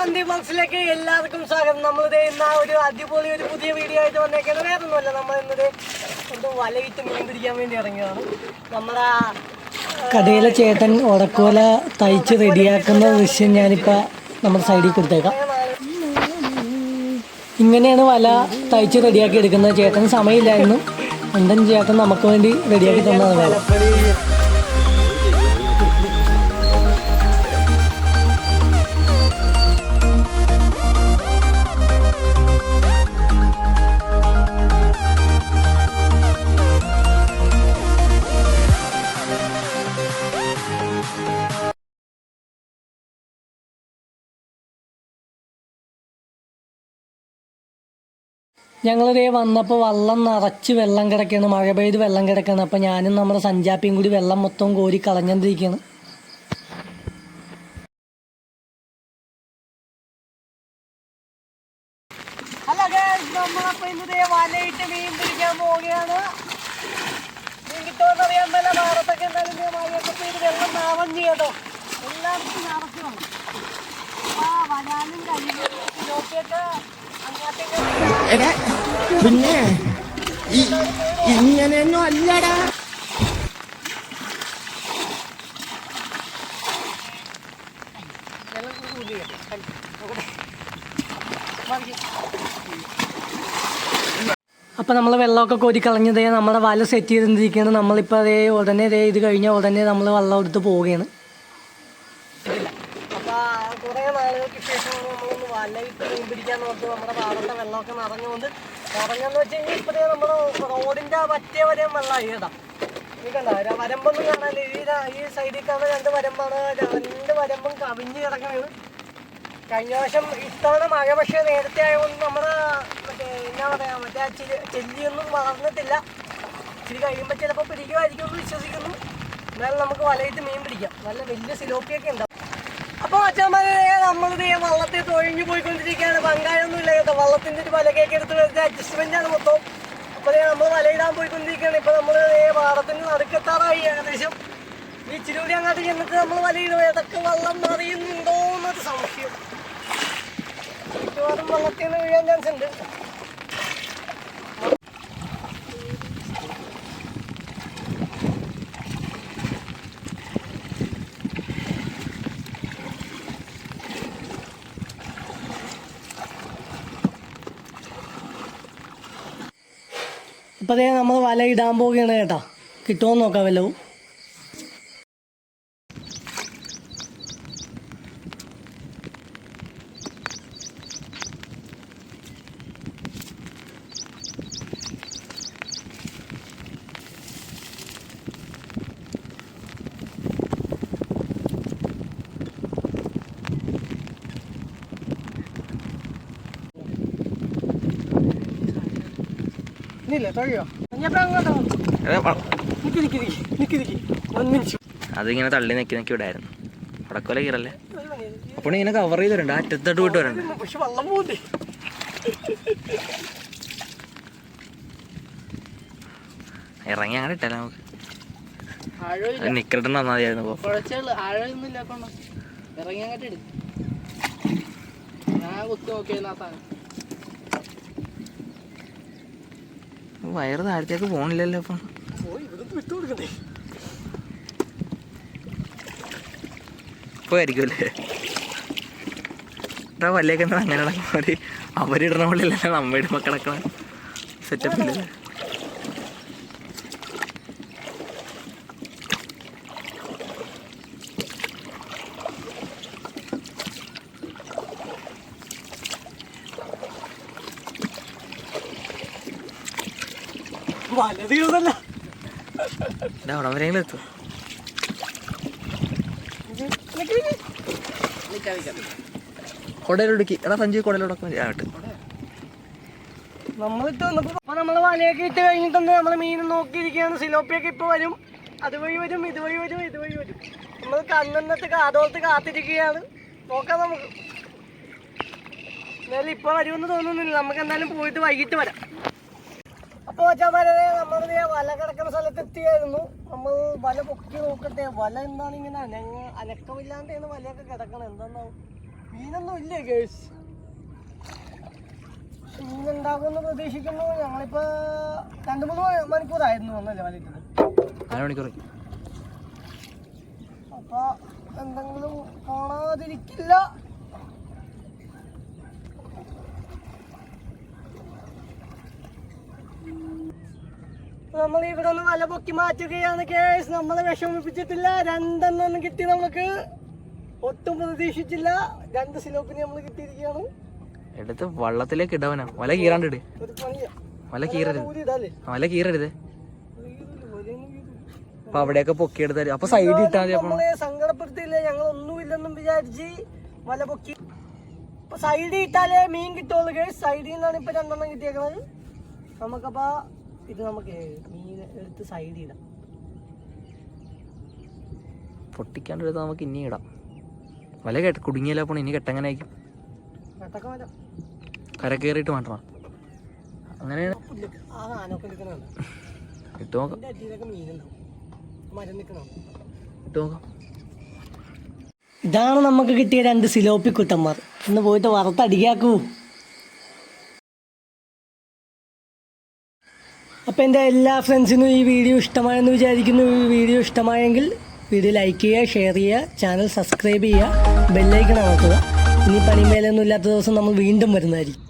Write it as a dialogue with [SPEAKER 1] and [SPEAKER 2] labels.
[SPEAKER 1] സന്ദീപ് മനസ്സിലേക്ക് എല്ലാവർക്കും സ്വാഗതം. നമ്മളിത് ഇന്ന് ഒരു അടിപൊളി ഒരു പുതിയ വീഡിയോ ആയിട്ട് വന്നേക്കുന്നത് വേറെ ഒന്നുമല്ല നമ്മൾ ഇന്നത് ഒന്ന് വലയിട്ട് മീൻ പിടിക്കാൻ വേണ്ടി ഇറങ്ങിയതാണ് നമ്മുടെ
[SPEAKER 2] കടയിലെ ചേട്ടൻ ഉടക്കോല തയ്ച്ച് റെഡിയാക്കുന്ന ദൃശ്യം ഞാനിപ്പോൾ നമ്മുടെ സൈഡിൽ കൊടുത്തേക്കാം. ഇങ്ങനെയാണ് വല തയ്ച്ച് റെഡിയാക്കി എടുക്കുന്നത്. ചേട്ടന് സമയമില്ലായിരുന്നു. എന്തെങ്കിലും ചേട്ടൻ നമുക്ക് വേണ്ടി റെഡിയാക്കി തന്നതാണ് ഞങ്ങളിതേ വന്നപ്പോൾ വെള്ളം നിറച്ച് വെള്ളം കിടക്കുകയാണ് മഴ പെയ്ത് വെള്ളം കിടക്കുകയാണ് അപ്പോൾ ഞാനും നമ്മുടെ സഞ്ചാപ്പിയും കൂടി വെള്ളം മൊത്തം കോരി കളഞ്ഞിരിക്കുകയാണ്
[SPEAKER 1] അല്ല guys, നമ്മളപ്പോ ഇന്നത് വലയിട്ട് മീൻ പിടിക്കാൻ പോവുകയാണ്. മീൻ കിട്ടുമെന്ന് അറിയാൻ മേല ഭാരത്തൊക്കെ എന്തായാലും മഴയൊക്കെ പെയ്ത് വെള്ളം നോക്കിയൊക്കെ.
[SPEAKER 3] എടാ പിന്നെ ഇങ്ങനെയൊന്നും അല്ലടാ.
[SPEAKER 2] അപ്പോൾ നമ്മൾ വെള്ളമൊക്കെ കോരി കളഞ്ഞതേ നമ്മുടെ വല സെറ്റ് ചെയ്തിരിക്കുകയാണ്. നമ്മളിപ്പോൾ അതേ ഉടനെ അതേ ഇത് കഴിഞ്ഞ ഉടനെ നമ്മൾ വെള്ളം എടുത്ത് പോവുകയാണ്.
[SPEAKER 1] അപ്പോൾ കുറേ നാളുകൾക്ക് നമ്മളൊന്ന് വലയിട്ട് മീൻ പിടിക്കാൻ നോക്കി നമ്മുടെ പാടത്തെ വെള്ളമൊക്കെ നിറഞ്ഞുകൊണ്ട് നിറഞ്ഞെന്ന് വെച്ച് കഴിഞ്ഞാൽ ഇപ്പത്തേ നമ്മുടെ റോഡിന്റെ പറ്റിയ വരെയും വെള്ളമായി ഏതാ ഈ കണ്ട വരമ്പൊന്നും കാണാനില്ല ഈ ഈ സൈഡിൽ കാണുന്ന രണ്ട് വരമ്പാണ്. രണ്ട് വരമ്പും കവിഞ്ഞ് കിടക്കണത്. കഴിഞ്ഞ വർഷം ഇത്തവണ മഴ പക്ഷേ നേരത്തെ ആയതുകൊണ്ട് നമ്മുടെ മറ്റേ എന്നാ പറയാ മറ്റേ ചിരി- ചെല്ലിയൊന്നും വളർന്നിട്ടില്ല. ഇച്ചിരി കഴിയുമ്പോൾ ചിലപ്പോൾ പിടിക്കുമായിരിക്കും എന്ന് വിശ്വസിക്കുന്നു. എന്നാലും നമുക്ക് വലയിട്ട് മീൻ പിടിക്കാം. നല്ല വലിയ സിലോപ്പിയൊക്കെ ഉണ്ടാവും അച്ഛന്മാരെ നമ്മളിത് വള്ളത്തിൽ തൊഴിഞ്ഞു പോയിക്കൊണ്ടിരിക്കുകയാണ്. പങ്കായൊന്നും ഇല്ല കേട്ടോ വള്ളത്തിന്റെ ഒരു വലകയൊക്കെ എടുത്ത് വെച്ച അഡ്ജസ്റ്റ്മെന്റ് ആണ് മൊത്തം. അപ്പൊ നമ്മൾ വലയിടാൻ പോയിക്കൊണ്ടിരിക്കുകയാണ്. ഇപ്പൊ നമ്മൾ പാടത്തിന് നടുക്കെത്താറായി ഏകദേശം. ഈ കൂടി അങ്ങോട്ട് ചെന്നിട്ട് നമ്മൾ വലയിടും. ഏതൊക്കെ വള്ളം നിറയുന്നുണ്ടോ എന്നൊരു സംശയം. മിക്കവാറും വള്ളത്തിൽ നിന്ന് വീഴാൻ ചാൻസ് ഉണ്ട്.
[SPEAKER 2] ഇപ്പോൾ അതേ നമ്മൾ വല ഇടാൻ പോവുകയാണ് കേട്ടോ കിട്ടുമോ നോക്കാം വല്ലവും
[SPEAKER 1] ഇല്ല തൊഴിയോ ഞാൻ അങ്ങോട്ടോ നിക്ക് നിക്ക് നിക്ക് നിക്ക് നിക്ക് ഒന്നിച്ചു
[SPEAKER 4] അതിങ്ങനെ തള്ളി നെക്കി നെക്കി വിടായിരുന്നു വടക്കോല കീറല്ലേ? അപ്പോൾ ഇങ്ങനെ കവർ ചെയ്തിട്ടുണ്ട് അറ്റത്തോട്ട് വിട്ടു വരണ്ട. ഇറങ്ങി അങ്ങനെ ഇട്ടല്ല നമുക്ക്. നിക്കട്ടെ നന്നായിരുന്നു
[SPEAKER 3] ഇറങ്ങി അങ്ങോട്ട് ഞാൻ കുത്തി നോക്കിയായിരുന്നു ആ സാധനം
[SPEAKER 4] വയറ് താഴത്തേക്ക് പോണില്ലല്ലോ അപ്പം പോയിരിക്കുമല്ലേ എടാ വല്ലേക്ക് എന്താ അങ്ങനെ നടക്കുന്നവര് അവരിടണ പോലെയല്ലല്ലോ നമ്മ ഇടുമ്പോ കിടക്കണ സെറ്റപ്പ് അവിടെ വരെയെങ്കിലും എത്തും
[SPEAKER 3] നിൽക്കാം നിൽക്കാം
[SPEAKER 4] കുടയിലൊടുക്കി എടാ സഞ്ജു കുടയിലൊടക്കം ആവട്ടെ
[SPEAKER 1] നമ്മളിട്ട് വന്നപ്പോ അപ്പൊ നമ്മൾ വലയൊക്കെ ഇട്ട് കഴിഞ്ഞിട്ടുണ്ട് നമ്മൾ മീൻ നോക്കിയിരിക്കുകയാണ്. സിലോപ്പിയൊക്കെ ഇപ്പൊ വരും. അതുവഴി വരും ഇതുവഴി വരും ഇതുവഴി വരും. നമ്മൾ കണ്ണെന്നിട്ട് കാതോർത്ത് കാത്തിരിക്കുകയാണ്. നോക്കാം നമുക്ക്. എന്നാലും ഇപ്പൊ വരുമെന്ന് തോന്നുന്നില്ല. നമുക്ക് എന്തായാലും പോയിട്ട് വൈകിട്ട് വരാം. അപ്പൊ വെച്ചാൽ നമ്മൾ വല കിടക്കുന്ന സ്ഥലത്ത് എത്തിയായിരുന്നു. നമ്മൾ വല പൊക്കി നോക്കട്ടെ. വല എന്താണ് ഇങ്ങനെ അനങ്ങ അനക്കമില്ലാണ്ടാണ് വലയൊക്കെ കിടക്കണം? എന്താന്നാവും മീനൊന്നും ഇല്ലേ കേസ് മീനുണ്ടാകുമെന്ന് പ്രതീക്ഷിക്കുന്നു. ഞങ്ങളിപ്പോ രണ്ടു മൂന്ന് മണിക്കൂറായിരുന്നു വന്നല്ലേ വലയിട്ടത്
[SPEAKER 4] മണിക്കൂർ
[SPEAKER 1] അപ്പൊ എന്തെങ്കിലും കാണാതിരിക്കില്ല. നമ്മൾ ഇവിടെ ഒന്ന് വല പൊക്കി മാറ്റുകയാണ് കേസ് നമ്മളെ വിഷമിപ്പിച്ചിട്ടില്ല. രണ്ടെണ്ണം കിട്ടി നമുക്ക്. ഒട്ടും പ്രതീക്ഷിച്ചില്ല. രണ്ട് സിലോപ്പിന് നമ്മൾ കിട്ടിയിരിക്കുകയാണ്.
[SPEAKER 4] എടുത്ത് വള്ളത്തിലേക്ക് ഇടവനാ. വല കീറാണ്ടിട്. വല കീറരുത്. വല കീറരുത്. അപ്പൊ അവിടെയൊക്കെ പൊക്കിയെടുത്താൽ അപ്പൊ സൈഡിൽ ഇട്ടാൽ മതി
[SPEAKER 1] സങ്കടപ്പെടുത്തിയില്ല? ഞങ്ങൾ ഒന്നുമില്ലെന്നും വിചാരിച്ച് വല പൊക്കി. സൈഡിൽ ഇട്ടാലേ മീൻ കിട്ടുള്ളൂ കേസ് സൈഡിൽ നിന്നാണ് ഇപ്പൊ രണ്ടെണ്ണം കിട്ടിയേക്കുന്നത് നമുക്കപ്പോ ഇത് നമുക്ക് മീൻ എടുത്ത് സൈഡ് ഇടാം.
[SPEAKER 4] പൊട്ടിക്കാണ്ട് എടുത്താൽ നമുക്ക് ഇനി ഇടാം. വല കെട്ട കുടുങ്ങിയല്ലോ അപ്പോൾ ഇനി കെട്ടങ്ങനെ ആയിരിക്കും. കര കയറിയിട്ട് മാറ്റണം അങ്ങനെയാണ് ഇട്ട് നോക്കാം. ഇട്ട് നോക്കാം.
[SPEAKER 2] ഇതാണ് നമുക്ക് കിട്ടിയ രണ്ട് സിലോപ്പി കുട്ടന്മാർ ഇന്ന് പോയിട്ട് വറുത്തടിക്കാക്കൂ. അപ്പോൾ എന്റെ എല്ലാ ഫ്രണ്ട്സിനും ഈ വീഡിയോ ഇഷ്ടമായെന്ന് വിചാരിക്കുന്നു. ഈ വീഡിയോ ഇഷ്ടമായെങ്കിൽ വീഡിയോ ലൈക്ക് ചെയ്യുക ഷെയർ ചെയ്യുക ചാനൽ സബ്സ്ക്രൈബ് ചെയ്യുക ബെല്ലൈക്കൺ അമർത്തുക. ഇനി പണിമേലൊന്നും ഇല്ലാത്ത ദിവസം നമ്മൾ വീണ്ടും വരുന്നതായിരിക്കും.